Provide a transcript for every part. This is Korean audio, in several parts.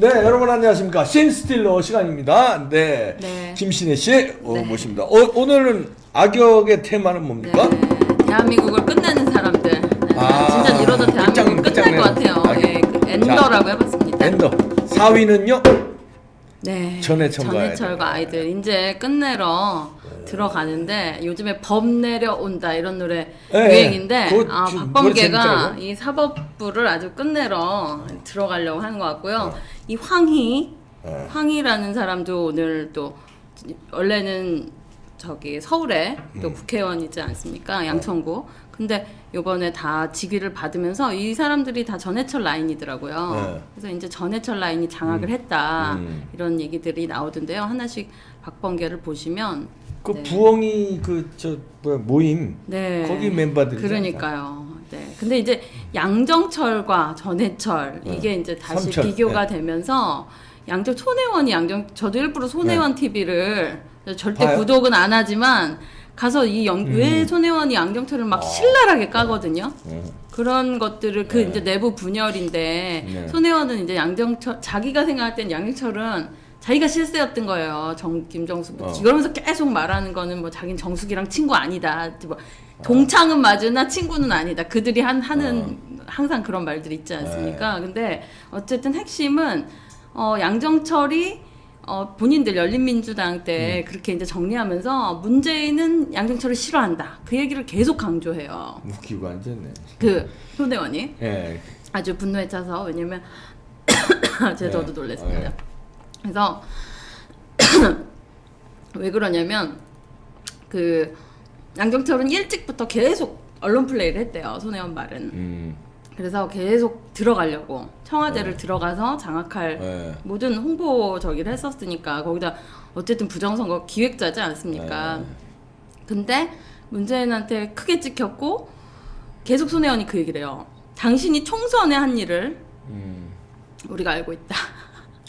네, 여러분 안녕하십니까. 신스틸러 시간입니다. 네. 네. 김신혜 씨 어, 네. 모십니다. 어, 오늘은 악역의 테마는 뭡니까? 네, 대한민국을 끝내는 사람들. 네, 아, 진짜 이러다 대한민국 끝장- 끝날 것. 같아요. 예, 그 엔더라고 해봤습니다. 엔더. 4위는요? 네. 전해철과 전해철과 아이들. 아이들 이제 끝내러 들어가는데 요즘에 법 내려온다 이런 노래 네, 유행인데 그거 아, 주- 박범계가 재밌더라고요. 이 사법부를 아주 끝내러 들어가려고 하는 것 같고요. 네. 이 황희 네. 황희라는 사람도 오늘 또 원래는 저기 서울에 음. 또 국회의원이지 않습니까 양천구 근데 요번에 다 직위를 받으면서 이 사람들이 다 전해철 라인이더라고요 네. 그래서 이제 전해철 라인이 장악을 했다 음. 이런 얘기들이 나오던데요 하나씩 박범계를 보시면 그 네. 부엉이 그 저 뭐야 모임 네 거기 멤버들이 그러니까요. 네. 근데 이제 양정철과 전해철 이게 이제 다시 삼철. 비교가 네. 되면서 양정 손혜원이 양정 저도 일부러 손혜원 TV를 절대 네. 봐요? 구독은 안 하지만 가서 이 영왜 음. 손혜원이 양정철을 막 아. 신랄하게 까거든요. 어. 그런 것들을 그 네. 이제 내부 분열인데 네. 손혜원은 이제 양정철 자기가 생각할 땐 양정철은 자기가 실세였던 거예요. 정 김정숙 어. 이러면서 계속 말하는 거는 뭐 자기는 정숙이랑 친구 아니다. 뭐 동창은 맞으나 친구는 아니다. 그들이 한 하는 항상 그런 말들이 있지 않습니까? 근데 어쨌든 핵심은 어 양정철이 어 본인들 열린민주당 때 그렇게 이제 정리하면서 문재인은 양정철을 싫어한다. 그 얘기를 계속 강조해요. 웃기고 앉았네. 그 손혜원이 예. 아주 분노에 차서 왜냐면 제 저도 네. 놀랐습니다. 네. 그래서 왜 그러냐면 그 양정철은 일찍부터 계속 언론 플레이를 했대요. 손혜원 말은. 음. 그래서 계속 들어가려고 청와대를 들어가서 장악할 네. 모든 홍보 저기를 했었으니까 거기다 어쨌든 부정선거 기획자지 않습니까? 네. 근데 문재인한테 크게 찍혔고 계속 손혜원이 그 얘기를 해요. 당신이 총선에 한 일을 음. 우리가 알고 있다.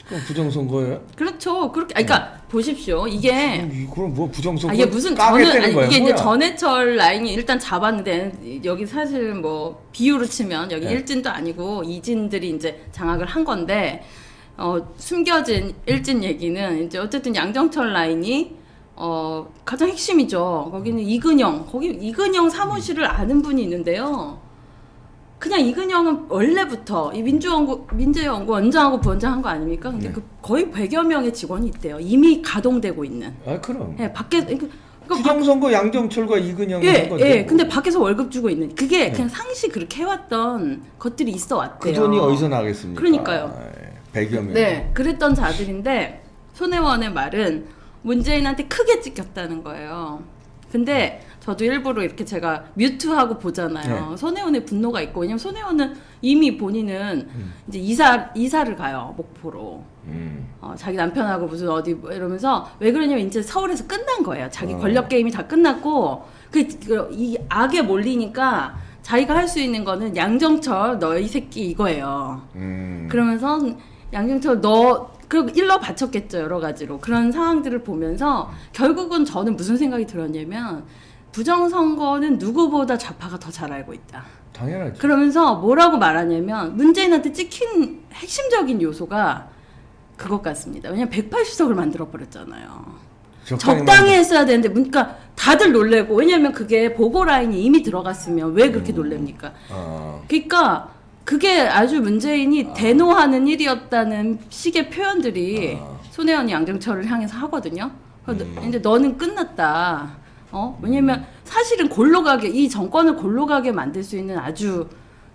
그럼 부정선거예요? 그렇죠. 그렇게 아, 그러니까 보십시오. 이게 그럼 뭐 부정선거 아, 이게 무슨 저는 아니, 거야, 이게 뭐야? 이제 전해철 라인이 일단 잡았는데 여기 사실 뭐 비유로 치면 여기 네. 일진도 아니고 이진들이 이제 장악을 한 건데 어, 숨겨진 일진 얘기는 이제 어쨌든 양정철 라인이 어, 가장 핵심이죠. 거기는 이근영 거기 이근영 사무실을 아는 분이 있는데요. 그냥 이근영은 원래부터 이 민주연구 민재연구 원장하고 부원장 한 거 아닙니까? 근데 네. 그 거의 100여 명의 직원이 있대요. 이미 가동되고 있는. 아 그럼. 예, 밖에 그러니까 부정선거 양정철과 이근영이 예. 예. 근데 밖에서 월급 주고 있는 그게 네. 그냥 상시 그렇게 해왔던 것들이 있어 그 왔대요. 돈이 어디서 나겠습니까? 그러니까요. 예, 100여 명. 네, 그랬던 자들인데 손혜원의 말은 문재인한테 크게 찍혔다는 거예요. 근데 저도 일부러 이렇게 제가 뮤트하고 보잖아요. 네. 손혜원의 분노가 있고 왜냐면 손혜원은 이미 본인은 음. 이제 이사 이사를 가요 목포로. 음. 어, 자기 남편하고 무슨 어디 뭐 이러면서 왜 그러냐면 이제 서울에서 끝난 거예요. 자기 어. 권력 게임이 다 끝났고 그 이 악에 몰리니까 자기가 할 수 있는 거는 양정철 너 이 새끼 이거예요. 음. 그러면서 양정철 너 그리고 일러 바쳤겠죠 여러 가지로 그런 상황들을 보면서 결국은 저는 무슨 생각이 들었냐면 부정선거는 누구보다 좌파가 더 잘 알고 있다. 당연하죠. 그러면서 뭐라고 말하냐면 문재인한테 찍힌 핵심적인 요소가 그것 같습니다. 왜냐면 180석을 만들어 버렸잖아요. 적당히 했어야 되는데 그러니까 다들 놀래고 왜냐면 그게 보고 라인이 이미 들어갔으면 왜 그렇게 놀랍니까? 어. 그러니까 그게 아주 문재인이 대노하는 일이었다는 식의 표현들이 아. 손혜원이 양정철을 향해서 하거든요. 음. 너- 이제 너는 끝났다. 어? 왜냐면 사실은 골로 가게 이 정권을 골로 가게 만들 수 있는 아주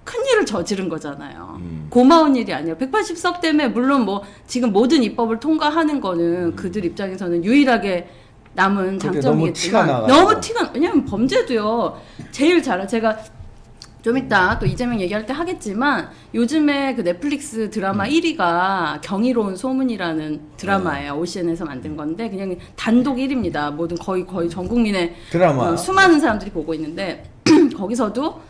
큰 일을 저지른 거잖아요. 음. 고마운 일이 아니라 180석 때문에 물론 뭐 지금 모든 입법을 통과하는 거는 그들 입장에서는 유일하게 남은 음. 근데 너무 장점이겠지만 티가. 너무 티가 왜냐면 범죄도요 제일 잘 제가 좀 이따 또 이재명 얘기할 때 하겠지만 요즘에 그 넷플릭스 드라마 1위가 경이로운 소문이라는 드라마예요. OCN에서 만든 건데 그냥 단독 1위입니다. 모든 거의 거의 전 국민의 드라마. 어, 수많은 사람들이 보고 있는데 거기서도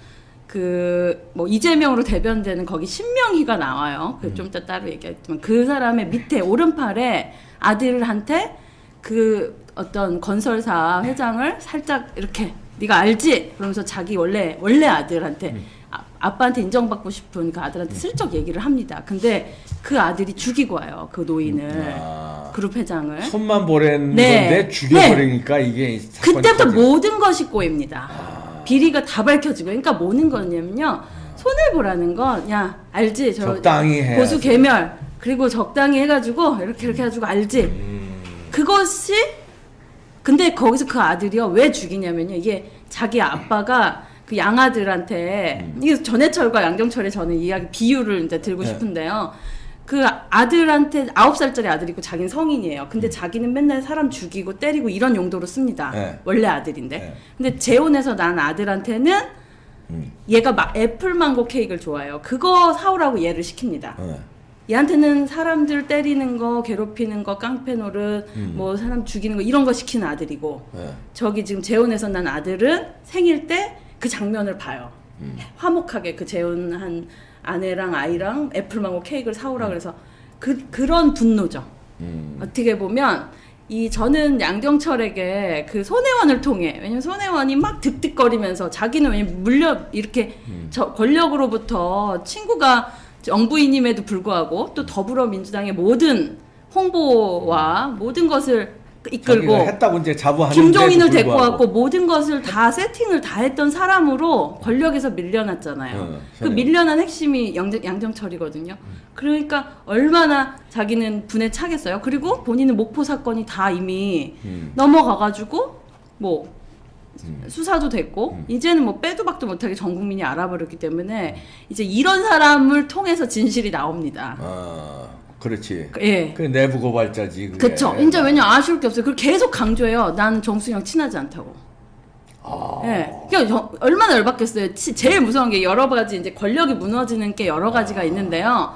그 뭐 이재명으로 대변되는 거기 신명희가 나와요. 그좀 이따 따로 얘기하겠지만 그 사람의 밑에 오른팔에 아들한테 그 어떤 건설사 회장을 살짝 이렇게 네가 알지? 그러면서 자기 원래 원래 아들한테 음. 아, 아빠한테 인정받고 싶은 그 아들한테 슬쩍 얘기를 합니다. 근데 그 아들이 죽이고 와요. 그 노인을 아, 그룹 회장을. 손만 보낸 네. 건데 죽여버리니까 이게 사건이 그때부터 터지는- 모든 것이 꼬입니다. 비리가 다 밝혀지고. 그러니까 뭐는 거냐면요. 손을 보라는 건, 야, 알지? 저 적당히 해. 보수 개멸. 그리고 적당히 해가지고, 이렇게 이렇게 해가지고, 알지? 음. 그것이, 근데 거기서 그 아들이요. 왜 죽이냐면요. 이게 자기 아빠가 그 양아들한테, 이게 전해철과 양정철의 저는 이야기, 비유를 이제 들고 네. 싶은데요. 그 아들한테 아홉 살짜리 아들이고 자기는 성인이에요. 근데 자기는 맨날 사람 죽이고 때리고 이런 용도로 씁니다. 네. 원래 아들인데. 네. 근데 재혼해서 난 아들한테는 음. 얘가 마, 애플 망고 케이크를 좋아해요. 그거 사오라고 얘를 시킵니다. 어. 얘한테는 사람들 때리는 거, 괴롭히는 거, 깡패 노릇, 음. 뭐 사람 죽이는 거 이런 거 시키는 아들이고 네. 저기 지금 재혼해서 난 아들은 생일 때 그 장면을 봐요. 음. 화목하게 그 재혼한 아내랑 아이랑 애플 망고 케이크를 음. 사오라 그래서 그 그런 분노죠. 음. 어떻게 보면 이 저는 양정철에게 그 손혜원을 통해 왜냐면 손혜원이 막 득득거리면서 자기는 왜냐면 물려 이렇게 음. 저 권력으로부터 친구가 영부인임에도 불구하고 또 더불어민주당의 모든 홍보와 모든 것을 이끌고 했다고 이제 김종인을 데리고 왔고 모든 것을 다 세팅을 다 했던 사람으로 권력에서 밀려났잖아요. 어, 그. 밀려난 핵심이 양정, 양정철이거든요. 그러니까 얼마나 자기는 분에 차겠어요. 그리고 본인은 목포 사건이 다 이미 음. 넘어가가지고 뭐 음. 수사도 됐고 이제는 뭐 빼도 박도 못하게 전 국민이 알아버렸기 때문에 이제 이런 사람을 통해서 진실이 나옵니다. 아, 그렇지. 예. 그 내부 고발자지. 그게. 그쵸. 이제 왜냐 아쉬울 게 없어요. 그걸 계속 강조해요. 난 정수영 친하지 않다고. 아. 예. 그러니까 저- 얼마나 열받겠어요. 치- 제일 무서운 게 여러 가지 이제 권력이 무너지는 게 여러 가지가 있는데요.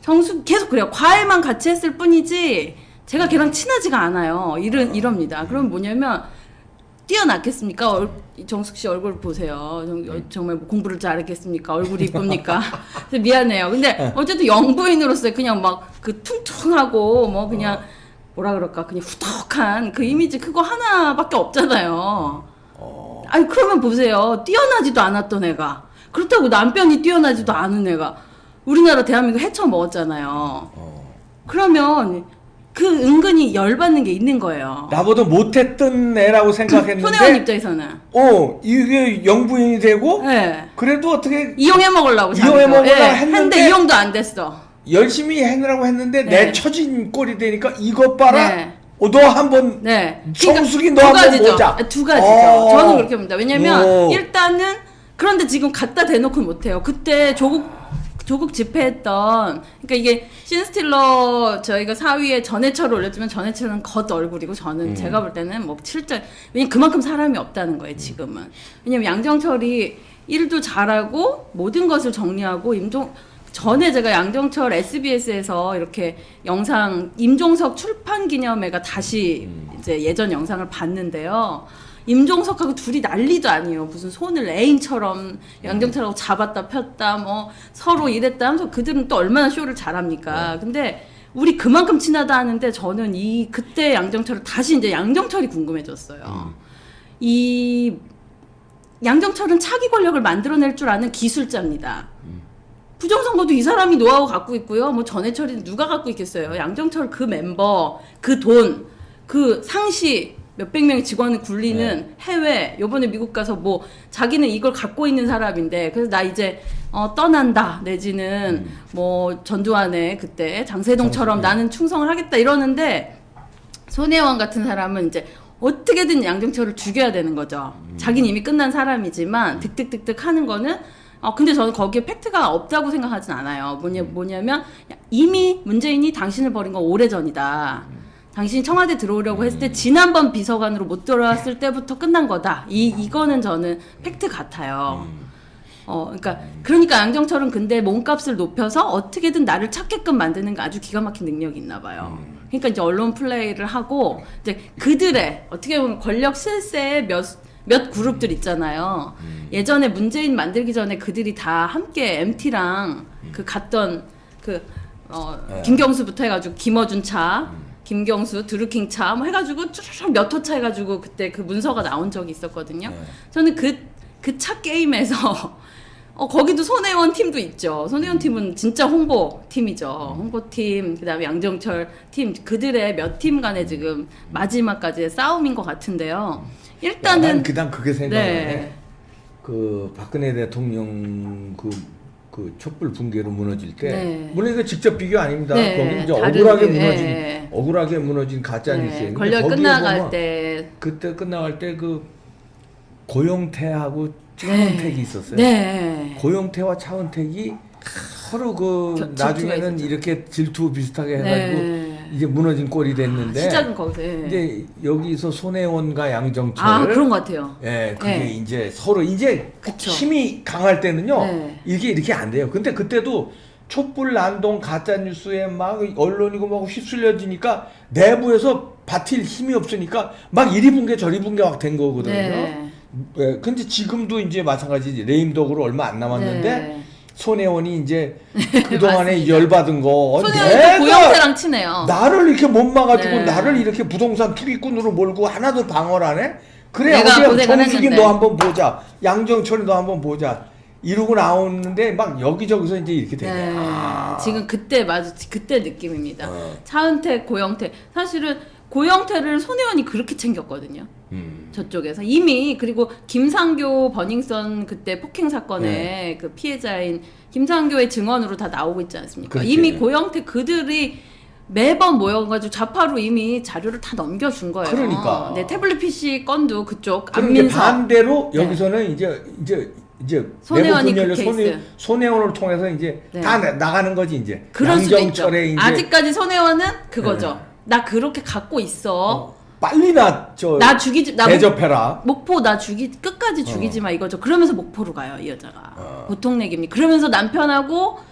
정수 계속 그래요. 과외만 같이 했을 뿐이지 제가 걔랑 친하지가 않아요. 이런 이럽니다. 그럼 뭐냐면 뛰어났겠습니까? 얼- 정숙 씨 얼굴 보세요. 정, 어, 정말 뭐 공부를 잘했겠습니까? 얼굴이 이쁩니까? 미안해요. 근데 어쨌든 영부인으로서 그냥 막 그 퉁퉁하고 뭐 그냥 뭐라 그럴까 그냥 후덕한 그 이미지 그거 하나밖에 없잖아요. 어. 아니 그러면 보세요. 뛰어나지도 않았던 애가 그렇다고 남편이 뛰어나지도 않은 애가 우리나라 대한민국 헤쳐 먹었잖아요. 어. 그러면 그 은근히 열받는 게 있는 거예요. 나보다 못했던 애라고 생각했는데. 손혜원 입장에서는 어 이게 영부인이 되고 네. 그래도 어떻게 이용해 먹으려고 이용해. 먹으려고 예, 했는데 이용도 안 됐어. 열심히 해내라고 했는데 네. 내 처진 꼴이 되니까 이것 봐라. 네. 어, 너 한번 네. 정숙이 너두 한번 가지죠. 보자. 두 가지죠. 어. 저는 그렇게 봅니다. 왜냐면 오. 일단은 그런데 지금 갖다 대놓고 못해요. 그때 조국 조국 집회했던 그러니까 이게 신스틸러 저희가 4위에 전해철을 올렸지만 전해철은 겉 얼굴이고 저는 음. 제가 볼 때는 뭐 실제 왜냐면 그만큼 사람이 없다는 거예요 지금은 왜냐면 양정철이 일도 잘하고 모든 것을 정리하고 임종 전에 제가 양정철 SBS에서 이렇게 영상 임종석 출판 기념회가 다시 이제 예전 영상을 봤는데요. 임종석하고 둘이 난리도 아니에요. 무슨 손을 애인처럼 양정철하고 잡았다 폈다 뭐 서로 이랬다 하면서 그들은 또 얼마나 쇼를 잘합니까. 근데 우리 그만큼 친하다 하는데 저는 이 그때 양정철을 다시 이제 양정철이 궁금해졌어요. 이 양정철은 차기 권력을 만들어낼 줄 아는 기술자입니다. 부정선거도 이 사람이 노하우 갖고 있고요. 뭐 전해철이 누가 갖고 있겠어요. 양정철 그 멤버, 그 돈, 그 상시 몇백 명의 직원을 굴리는 해외 요번에 미국 가서 뭐 자기는 이걸 갖고 있는 사람인데 그래서 나 이제 어 떠난다 내지는 뭐 전두환의 그때 장세동처럼 나는 충성을 하겠다 이러는데 손혜원 같은 사람은 이제 어떻게든 양정철을 죽여야 되는 거죠. 자기는 이미 끝난 사람이지만 득득득득 하는 거는 어 근데 저는 거기에 팩트가 없다고 생각하진 않아요. 뭐냐 뭐냐면 이미 문재인이 당신을 버린 건 오래 전이다. 당신이 청와대 들어오려고 했을 때 지난번 비서관으로 못 들어왔을 때부터 끝난 거다. 이 이거는 저는 팩트 같아요. 어, 그러니까 그러니까 양정철은 근데 몸값을 높여서 어떻게든 나를 찾게끔 만드는 게 아주 기가 막힌 능력이 있나 봐요. 그러니까 이제 언론 플레이를 하고 이제 그들의 어떻게 보면 권력 실세의 몇, 몇 그룹들 있잖아요. 예전에 문재인 만들기 전에 그들이 다 함께 MT랑 그 갔던 그 어, 네. 김경수부터 해가지고 김어준 차, 김경수 드루킹 차 뭐 해가지고 쭉쭉 몇 호 차 해가지고 그때 그 문서가 나온 적이 있었거든요. 네. 저는 그 그 차 게임에서 어 거기도 손혜원 팀도 있죠. 손혜원 팀은 진짜 홍보 팀이죠. 홍보 팀 그다음에 양정철 팀 그들의 몇 팀 간의 지금 마지막까지의 싸움인 것 같은데요. 일단은 난 그당 그게 생각나네. 네. 그 박근혜 대통령 그, 그 촛불 붕괴로 무너질 때 네. 물론 이거 직접 비교 아닙니다. 네, 거기 이제 다른 억울하게 비교, 무너진 예. 억울하게 무너진 가짜 네, 뉴스예요. 권력 끝나갈 때 그때 끝나갈 때 그 고용태하고 네. 차은택이 있었어요. 네. 고용태와 차은택이 서로 그 저- 질투가 나중에는. 이렇게 질투 비슷하게 해가지고 네. 이제 무너진 꼴이 됐는데 시작은 거기서. 예. 이제 여기서 손혜원과 양정철 아 그런 것 같아요. 예, 그게 네. 이제 서로 이제 그쵸. 힘이 강할 때는요, 네. 이게 이렇게 안 돼요. 근데 그때도 촛불 난동 가짜 뉴스에 막 언론이고 막 휩쓸려지니까 내부에서 버틸 힘이 없으니까 막 이리 붕괴 저리 붕괴 막 된 거거든요. 네. 예, 근데 지금도 이제 마찬가지지 레임덕으로 얼마 안 남았는데 네. 손혜원이 이제 그 동안에 맞습니다. 열받은 거 손혜원이 고영태랑 치네요. 나를 이렇게 못 막아주고 네. 나를 이렇게 부동산 투기꾼으로 몰고 하나도 방어를 안 해? 그래 내가 고생을 정숙이 했는데. 너 한번 보자 양정철이 너 한번 보자 이러고 나오는데 막 여기저기서 이제 이렇게 되네 네. 아. 지금 그때 맞아 그때 느낌입니다. 어. 차은택, 고영태 사실은 고영태를 손혜원이 그렇게 챙겼거든요. 음. 저쪽에서 이미 그리고 김상교 버닝썬 그때 폭행 사건의 네. 그 피해자인 김상교의 증언으로 다 나오고 있지 않습니까? 그렇지. 이미 고영태 그들이 매번 모여가지고 좌파로 이미 자료를 다 넘겨준 거예요. 그러니까. 네, 태블릿 PC 건도 그쪽 그런 게 안민석 반대로 네. 여기서는 이제 이제 이제 손혜원이 내부 그 분열로 손혜. 손혜원을 통해서 이제 네. 다 나- 나가는 거지 이제 그럴 수도 있죠. 이제 아직까지 손혜원은 그거죠. 네. 나 그렇게 갖고 있어. 어, 빨리 나저 나 죽이지 나 목, 대접해라 목포 나 죽이 끝까지 죽이지 마 이거죠. 그러면서 목포로 가요 이 여자가 어. 보통 내기입니다. 그러면서 남편하고 음.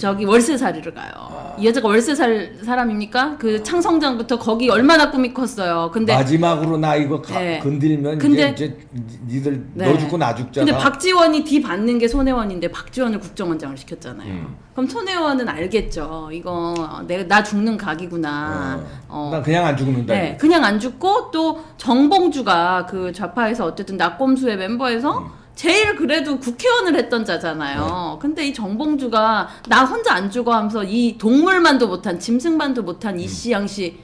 저기 월세살이를 가요. 아. 이 여자가 월세살 사람입니까? 그 창성장부터 거기 얼마나 꿈이 컸어요. 근데 마지막으로 나 이거 가, 네. 건들면 근데- 이제, 이제 니들 네. 너 죽고 나 죽잖아 근데 박지원이 뒤 받는 게 손혜원인데 박지원을 국정원장을 시켰잖아요. 음. 그럼 손혜원은 알겠죠. 이거 내가 나 죽는 각이구나. 어. 난 그냥 안 죽는다. 네, 그냥 안 죽고 또 정봉주가 그 좌파에서 어쨌든 낙검수의 멤버에서 음. 제일 그래도 국회의원을 했던 자잖아요. 네. 근데 이 정봉주가 나 혼자 안 죽어 하면서 이 동물만도 못한 짐승만도 못한 이씨 양씨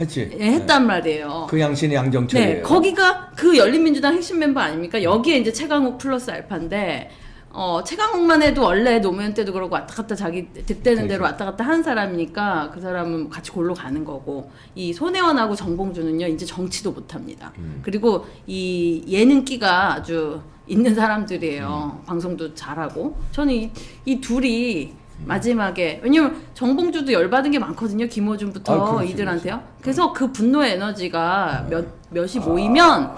했지. 예, 했단 말이에요. 음. 그 양신이 양정철이에요. 네, 거기가 그 열린민주당 핵심 멤버 아닙니까? 여기에 이제 최강욱 플러스 알파인데, 어, 최강욱만 해도 원래 노무현 때도 그러고 왔다 갔다 자기 득되는 대로 왔다 갔다 하는 사람이니까 그 사람은 같이 골로 가는 거고, 이 손혜원하고 정봉주는요, 이제 정치도 못 합니다. 음. 그리고 이 예능기가 아주 있는 사람들이에요. 방송도 잘하고. 저는 이, 이 둘이 마지막에 왜냐면 정봉주도 열받은 게 많거든요 김호준부터 아, 그렇지, 이들한테요. 그래서 그 분노의 에너지가 몇 몇이 모이면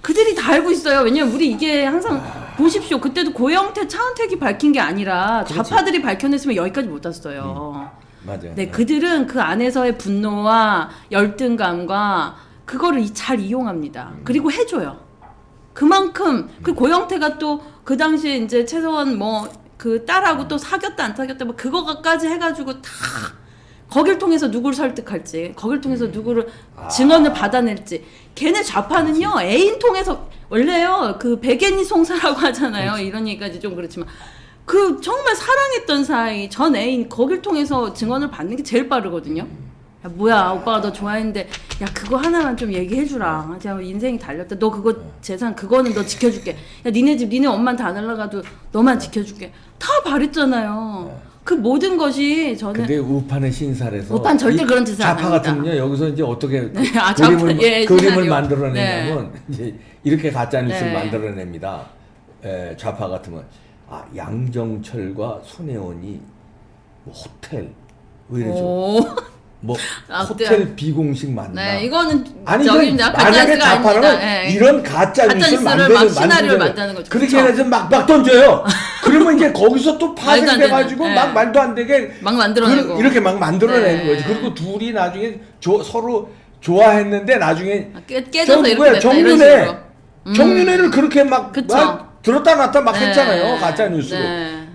그들이 다 알고 있어요. 왜냐면 우리 이게 항상 보십시오. 그때도 고영태 차은택이 밝힌 게 아니라 좌파들이 밝혀냈으면 여기까지 못 왔어요. 맞아요. 네 그들은 그 안에서의 분노와 열등감과 그거를 이- 잘 이용합니다. 그리고 해줘요 그만큼 그 고영태가 또 그 당시에 이제 최소한 뭐그 딸하고 또 사귀었다 안 사귀었다 뭐 그거까지 해가지고 다 거길 통해서 누구를 설득할지 거길 통해서 누구를 증언을 받아낼지. 걔네 좌파는요 애인 통해서 원래요 그 백엔이 송사라고 하잖아요. 이런 얘기까지 좀 그렇지만. 그 정말 사랑했던 사이 전 애인 거길 통해서 증언을 받는 게 제일 빠르거든요. 야 뭐야 오빠가 너 좋아했는데 야 그거 하나만 좀 얘기해주라 제가 인생이 달렸다 너 그거 재산 그거는 너 지켜줄게 야 니네 집 니네 엄마한테 안 날라가도 너만 지켜줄게 다 바랬잖아요 그 모든 것이 저는 근데 우판의 신살에서 우판 절대 이 그런 짓을 안 좌파 합니다. 같으면요 여기서 이제 어떻게 그 네, 아, 그림을 예, 그림을 시나리오. 만들어내냐면 이제 이렇게 가짜 뉴스를 네. 만들어냅니다. 에, 좌파 같으면 아 양정철과 손혜원이 뭐 호텔 왜 이러죠? 오, 뭐 아, 호텔 비공식 만나. 네 이거는 아니. 그 만약에 좌파는 아닙니다. 예. 이런 가짜, 뉴스를 만드는 막 시나리오를. 만드는 거죠. 그렇게? 해서 막, 막 던져요. 그러면 이제 거기서 또 파생돼가지고 되는, 막 예. 말도 안 되게 막 만들어내고 그, 이렇게 막 만들어내는 네. 거지. 그리고 둘이 나중에 조, 서로 좋아했는데 나중에 아, 깨, 깨져서 저 이렇게? 됐다 정윤회. 음. 정윤회를 그렇게 막. 막 들었다 놨다 막 네. 했잖아요. 가짜 뉴스로.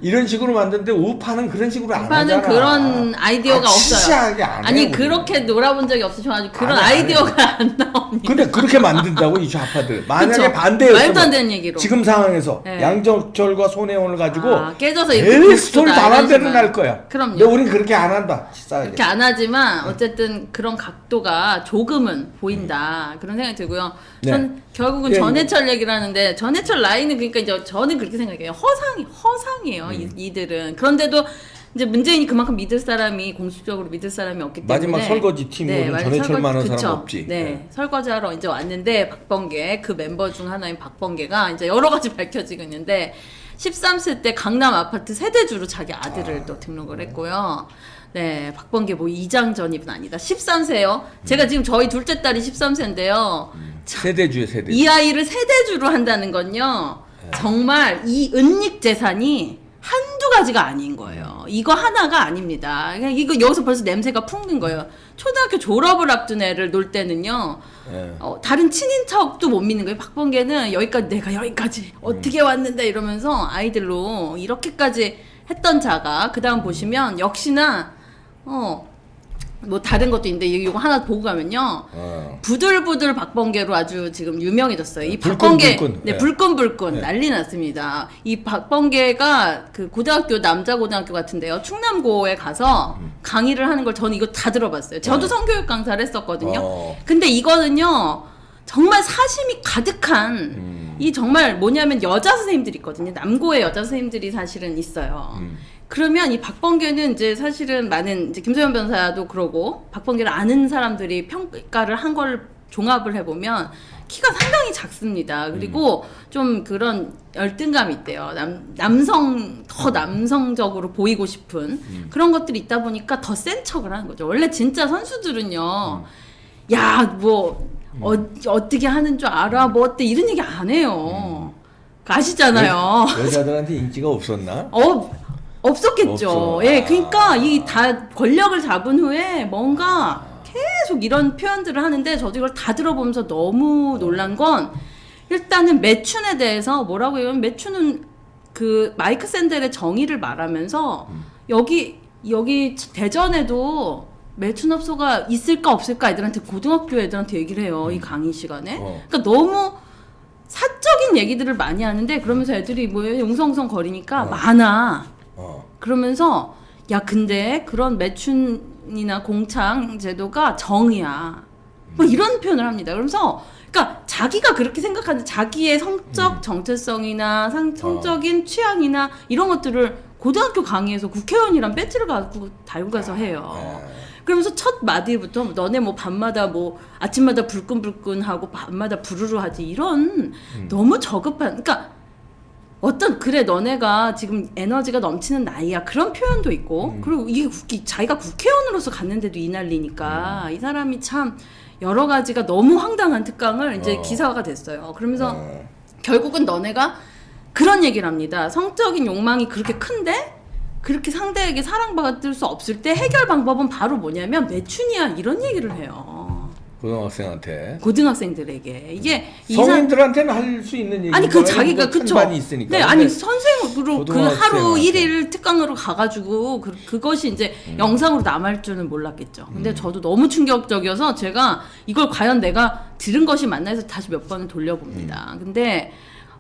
네. 이런 식으로 만드는데 우파는 그런 식으로 안 하잖아. 그런 아이디어가 아, 없어요. 치시하게 안 아니 해, 그렇게 놀아본 적이 없으셔가지고 그런 안 해, 안 해. 아이디어가 안 나옵니다. 근데 그렇게 만든다고 이 좌파들. 만약에 그쵸? 반대였으면 말도 안 되는 얘기로. 지금 상황에서 네. 양정철과 손혜원을 가지고 아, 깨져서 이렇게 불수다, 소리 다 이런 만대로 식으로. 날 거야. 그럼요. 근데 우린 그렇게 안 한다. 치사하게. 이렇게 안 하지만 어쨌든 그런 각도가 조금은 보인다 그런 생각이 들고요. 네. 전 결국은 예, 전해철 얘기를 하는데 전해철 라인은 그러니까 이제 저는 그렇게 생각해요. 허상이 허상이에요. 음. 이, 이들은 그런데도 이제 문재인이 그만큼 믿을 사람이 공식적으로 믿을 사람이 없기 때문에 마지막 설거지 팀으로는 맞아요. 전해철만한 설거지- 사람. 없지. 네, 네. 설거지하러 이제 왔는데 박범계 그 멤버 중 하나인 박범계가 이제 여러 가지 밝혀지고 있는데 13세 때 강남 아파트 세대주로 자기 아들을 또 등록을 했고요. 네, 박범계 뭐 이장 전입은 아니다. 13세요. 제가 지금 저희 둘째 딸이 13세인데요. 세대주의 세대. 이 아이를 세대주로 한다는 건요. 정말 이 은닉 재산이 가지가 아닌 거예요. 이거 하나가 아닙니다. 이거 여기서 벌써 냄새가 풍긴 거예요. 초등학교 졸업을 앞둔 애를 놀 때는요. 예. 어, 다른 친인척도 못 믿는 거예요. 박범계는 여기까지 내가 여기까지 어떻게 왔는데 이러면서 아이들로 이렇게까지 했던 자가 그 다음 보시면 역시나 어 뭐 다른 것도 있는데 이거 하나 보고 가면요. 어. 부들부들 박범계로 아주 지금 유명해졌어요. 이 불끈, 박범계, 불끈. 네, 네. 불끈불끈 네. 난리 났습니다. 이 박범계가 그 고등학교 남자 고등학교 같은데요. 충남고에 가서 강의를 하는 걸 저는 이거 다 들어봤어요. 저도 네. 성교육 강사를 했었거든요. 어. 근데 이거는요. 정말 사심이 가득한 음. 이 정말 뭐냐면 여자 선생님들이 있거든요. 남고에 여자 선생님들이 사실은 있어요. 음. 그러면 이 박범계는 이제 사실은 많은 이제 김소연 변호사도 그러고 박범계를 아는 사람들이 평가를 한 걸 종합을 해보면 키가 상당히 작습니다. 그리고 좀 그런 열등감이 있대요. 남, 남성, 더 남성적으로 보이고 싶은 그런 것들이 있다 보니까 더 센 척을 하는 거죠. 원래 진짜 선수들은요, 야, 뭐, 어, 어떻게 하는 줄 알아? 뭐 어때? 이런 얘기 안 해요. 아시잖아요. 여- 여자들한테 인기가 없었나? 어 없었겠죠. 없어. 예, 그러니까 이 다 권력을 잡은 후에 뭔가 계속 이런 표현들을 하는데 저도 이걸 다 들어보면서 너무 놀란 건 일단은 매춘에 대해서 뭐라고 해요? 매춘은 그 마이크 샌델의 정의를 말하면서 여기 여기 대전에도 매춘업소가 있을까 없을까 애들한테 고등학교 애들한테 얘기를 해요 이 강의 시간에 어. 그러니까 너무 사적인 얘기들을 많이 하는데 그러면서 애들이 뭐 용성성 거리니까 많아 어. 그러면서 야 근데 그런 매춘이나 공창 제도가 정의야. 뭐 이런 표현을 합니다. 그러면서 그러니까 자기가 그렇게 생각하는데 자기의 성적 정체성이나 상, 성적인 취향이나 이런 것들을 고등학교 강의에서 국회의원이란 배지를 갖고 달고 가서 해요. 그러면서 첫 마디부터 너네 뭐 밤마다 뭐 아침마다 불끈불끈하고 밤마다 부르르 하지 이런 너무 저급한 그러니까 어떤 그래 너네가 지금 에너지가 넘치는 나이야 그런 표현도 있고 그리고 이게 국- 이 자기가 국회의원으로서 갔는데도 이 난리니까 이 사람이 참 여러 가지가 너무 황당한 특강을 이제 어. 기사화가 됐어요. 그러면서 어. 결국은 너네가 그런 얘기를 합니다. 성적인 욕망이 그렇게 큰데 그렇게 상대에게 사랑받을 수 없을 때 해결 방법은 바로 뭐냐면 매춘이야 이런 얘기를 해요. 고등학생한테. 고등학생들에게 이게 이 사- 성인들한테는 할 수 있는 얘기. 아니 그 자기가 그쵸 반이 있으니까. 네 아니 선생으로 그 하루 고등학생한테. 일일 특강으로 가가지고 그, 그것이 이제 음. 영상으로 남을 줄은 몰랐겠죠 근데 저도 너무 충격적이어서 제가 이걸 과연 내가 들은 것이 맞나 해서 다시 몇 번을 음. 돌려봅니다 근데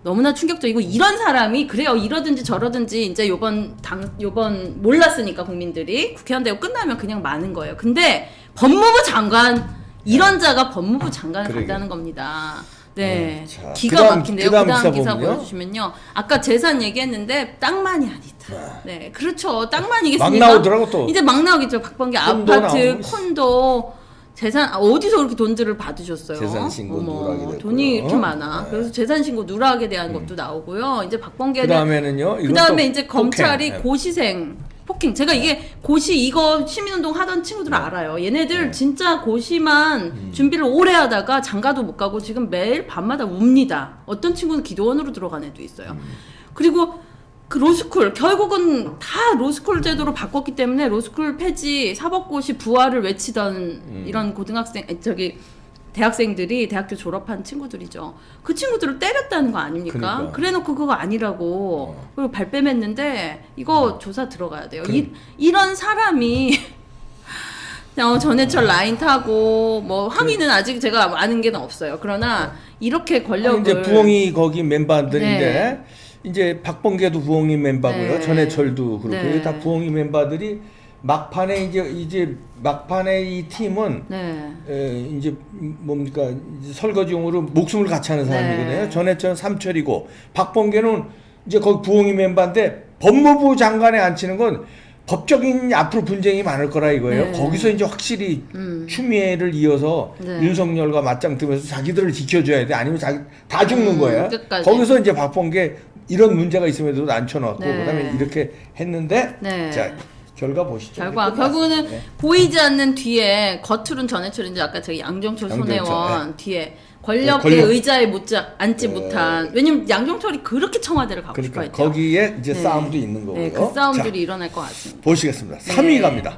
너무나 충격적이고 이런 사람이 그래요 이러든지 저러든지 이제 요번 당 요번 몰랐으니까 국민들이 국회의원 되고 끝나면 그냥 많은 거예요 근데 법무부 장관 이런 자가 법무부 장관을 그러게. 간다는 겁니다 네 어, 자, 기가 그다음- 막힌데요 그다음 그다음 기사 기사 보면요. 보여주시면요 아까 재산 얘기했는데 땅만이 아니다 네 그렇죠 막 땅만이겠습니까 나오더라고 또. 이제 막 나오겠죠 박범계 콘도 아파트 나오고. 콘도 재산 아, 어디서 그렇게 돈들을 받으셨어요? 재산 신고 누락이 됐고요. 돈이 이렇게 많아. 네. 그래서 재산 신고 누락에 대한 것도 나오고요. 이제 박범계는 그다음에는요. 그 이건 다음에 또 이제 폭행. 검찰이 네. 고시생 폭행. 제가 이게 고시 이거 시민운동 하던 친구들 알아요. 얘네들 네. 진짜 고시만 음. 준비를 오래 하다가 장가도 못 가고 지금 매일 밤마다 웁니다. 어떤 친구는 기도원으로 들어간 애도 있어요. 음. 그리고 그 로스쿨 결국은 다 로스쿨 제도로 바꿨기 때문에 로스쿨 폐지 사법고시 부활을 외치던 음. 이런 고등학생 아니, 저기 대학생들이 대학교 졸업한 친구들이죠. 그 친구들을 때렸다는 거 아닙니까? 그러니까. 어. 그래놓고 그거 아니라고 그리고 발뺌했는데 이거 조사 들어가야 돼요. 그럼. 이, 이런 사람이 어, 전해철 라인 타고 뭐 항의는 아직 제가 아는 게 없어요. 그러나 이렇게 권력을 아니, 이제 부엉이 거기 멤버들인데 네. 이제 박범계도 부엉이 멤버고요. 네. 전해철도 그렇고 네. 다 부엉이 멤버들이 막판에 이제 이제 막판에 이 팀은 네. 에, 이제 뭡니까 이제 설거지용으로 목숨을 같이 하는 사람이거든요. 네. 전해철 삼철이고 박범계는 이제 거기 부엉이 멤버인데 법무부 장관에 앉히는 건 법적인 앞으로 분쟁이 많을 거라 이거예요. 네. 거기서 이제 확실히 음. 추미애를 이어서 네. 윤석열과 맞짱 뜨면서 자기들을 지켜줘야 돼. 아니면 자기 다 죽는 음, 거야. 끝까지. 거기서 이제 박범계 이런 문제가 있음에도 앉혀놨고 네. 그다음에 이렇게 했는데 네. 자 결과 보시죠. 결과. 결국은 네. 보이지 않는 뒤에 겉으로는 전해철인지 아까 저기 양정철 양정철, 손혜원 뒤에 권력의 네, 권력. 의자에 못 자, 앉지 네. 못한 왜냐면 양정철이 그렇게 청와대를 가고 그러니까 싶어 했죠. 거기에 이제 네. 싸움도 있는 거고요. 네, 그 싸움들이 자, 일어날 것 같습니다. 보시겠습니다. 네. 3위 갑니다.